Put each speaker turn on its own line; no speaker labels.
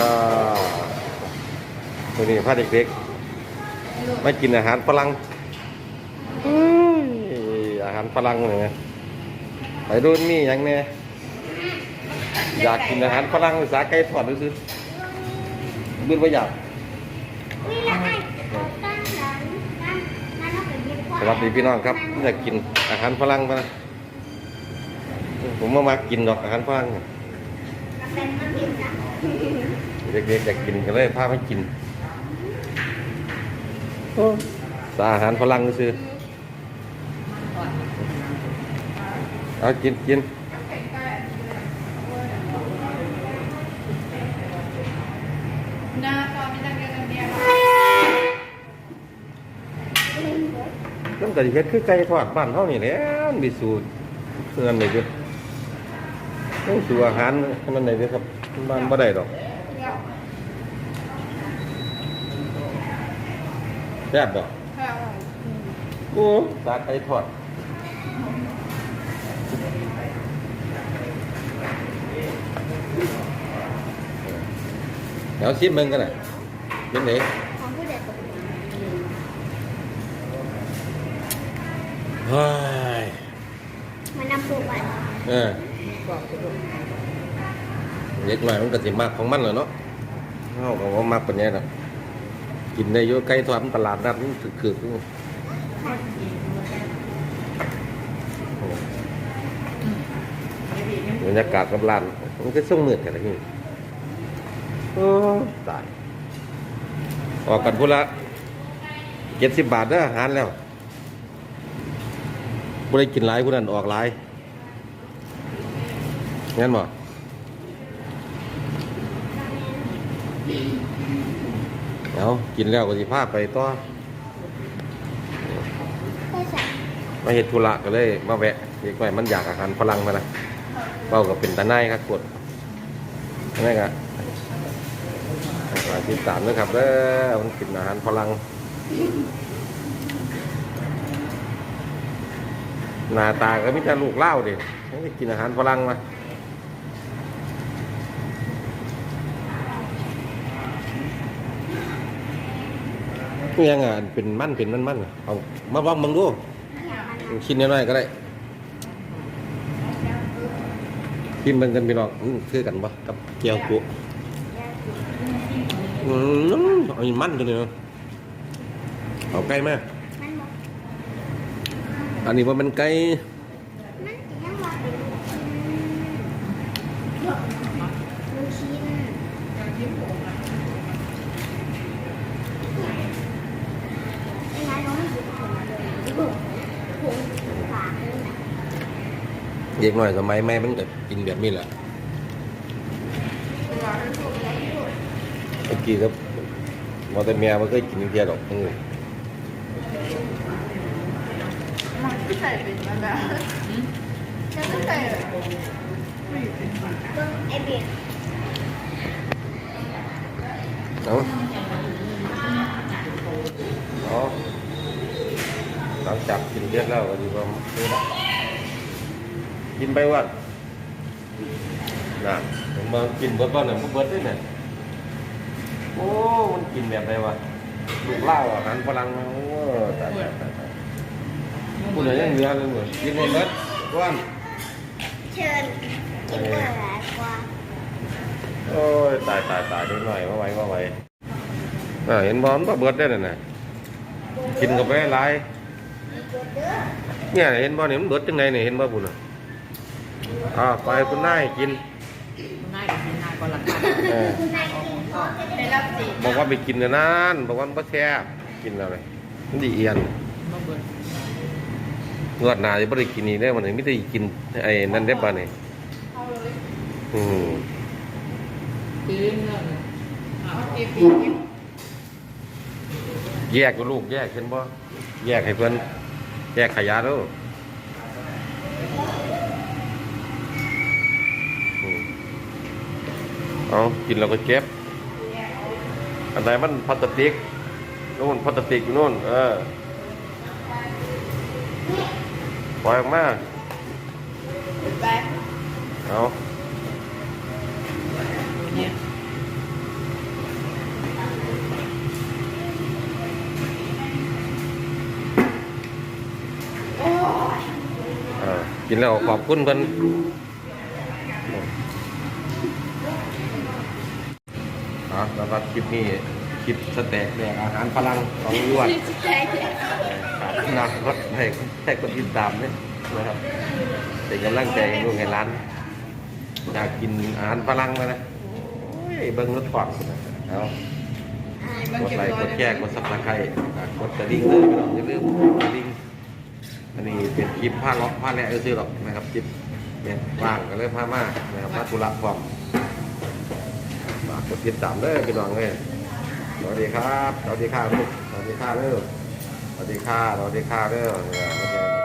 ก็วันนี้พาเด็กๆมากินอาหารฝรั่งอื้ออาหารฝรั่งเลยนะ ไปดูมีอย่างเนี้ยอยากกินอาหารฝรั่งภาษาไก่ทอดดูสิดูว่าอยากสวัสดีพี่น้องครับอยากกินอาหารฝรั่งปะนะผมมามากินดอกอาหารฝรั่งเนี่ยเด็กๆอยากกินก็เลยพาไปกินสาอาหารฝรั่งก็ซื้อ เอากินกิน
หน้าตอนนี้ตั้งแต่เดียว
น้ำกะทิเฮ็ดคือไก่ทอดบ้านเท่านี่แหล้วมีสูตรเพื่อนเลยจ้ะต้องสูตรอาหารนั่นไหนเด้อครับบ้านบ่ได้ดอกแซ่บดอก
ค่ะ
โอ้สาไก่ทอด เดี๋ยวชิมมึงกันหน่อยเป็นไง
ของผู้เด็ก
เฮ้ย
มันนำปลูกไว้
เออเล็กหน่อยมันก็สิมากของมันแหละเนาะเขาก็ว่ามากปานนี้นะกินได้เยอะไก่ทอดมันตลาดนัดมันคือคือคือบรรยากาศกับร้านมันก็ส่งมืดกันนะพี่ โอ้ตาย ออกกันพุ่ละเจ็ดสิบบาทเด้อาหารแล้วบ่ได้กินหลายผู้นั้นออกหลายงั้นบ่เอากินแล้วก็สิพาไปต่อมาเฮ็ดธุระก็เลยมาแวะเด็กไว้มันอยากอาหารฝรั่งมานะเป้าก็เป็นตาไนครับกดนี่ก็ฝาก ติดตามด้วยครับเด้อมันกินอาหารฝรั่งหน้าตาก็มีแต่ลูกเล่าดิไม่ได้กินอาหารฝรั่งมาเนี่ยงอะเป็นมั่นเป็นมั่นมั่นเอามาลองมึงดูชิ้นน้อยๆก็ได้กินมันกันพี่น้องคือกันปะกับเกี๊ยวกุ อืมเอาอีมันตันเนาะเอาไก่ไหม
มันบอก
อันนี้ว่ามันไก่
มันยังว่าเป็นลูกชิ้นไอ้นายน้องไม่ยิบของมเลยผงผงฝากเลยนะ
เด็กหน่อยสมัยแม่มันก็กินแบบนี้แหละ เมื่อกี้ครับมอเตอร์เมียมันเคยกินเพียดอกอืม
มันก็ใส่เป็นมันแบบฉันก็ใส่แบบ
เบิ้งไอ้เบียร์
เอาเอาหลังจากกินเพียดแล้วก็ดีกว่าซื้อละกินไปวันน่ะผมมากินเบิร์ดบ้านเนี่ยมันเบิร์ดด้วยเนี่ย โอ้ มันกินแบบไรวะลูกเหล้าอาหารฝรั่งมาโอ้ตายตายตายตายพูดอะไรยังเหลือเลยเหมือนกินหมดเบิร์ดก้อน
เชิญกินเบอร์หลายกว่า
โอ้ยตายตายตายนิดหน่อยว่าไหวว่าไหวอ่าเห็นบอลก็เบิร์ดได้เลยนะกินกับไปหลาย
มีตัวเด้อ
เนี่ยเห็นบอลเนี่ยมันเบิร์ดจังไงเนี่ยเห็นบ่บุญอะอ่าไปคุณนายกิน
ง่ายกับกินง่ายกว่าหลังคา
เออ
คุณน
บ
อกว่าไปกินกันนานบอกว่ามันก็แซ่บกินอะไรมันดีเอียน
เบิด
งวดหน้าจะไม่ได้กินนี่ได้มันไม่ได้กินไอ้นั่นได้ป่ะเนี่ยอืมแยกกับลูกแยกเห็นป่แยกให้เพื่อนแยกขยะด้วยเอากินเราก็เจ็บ อันไหนมันพลาสติกนู่นพลาสติกอยู่นู่น เออปล่อยออกมา
ไป
เอา
เนี่ย
โอ้ย
เออกินแล้วขอบคุณเพิ่น อะสำหรับคลิปนี้คลิปสเต็กเนี่ยอาหารพลังของยวน
ใจเจ็บ
ครับนะก็ให้ให้คนติดตามเนี่ยนะครับเป็นกำลังใจให้ลูกให้ร้านอยากกินอาหารฝรั่งเลยนะโอ้ยเบิ้งรถถอดเอากดไลค์กดแชร์กดซับสไครต์กดกระดิ่งเลยพี่น้องอย่าลืมกระดิ่งอันนี้เป็นคลิปผ้าล็อกผ้าแหละซื้อหรอกนะครับคลิปเนี่ยว่างก็เลยผ้ามานะครับมาธุระพร้อมฝากกดติดตามเด้อพี่น้องเลยสวัสดีครับ สวัสดีค่ะลูกสวัสดีค่ะเด้อสวัสดีค่ะสวัสดีค่ะเด้อ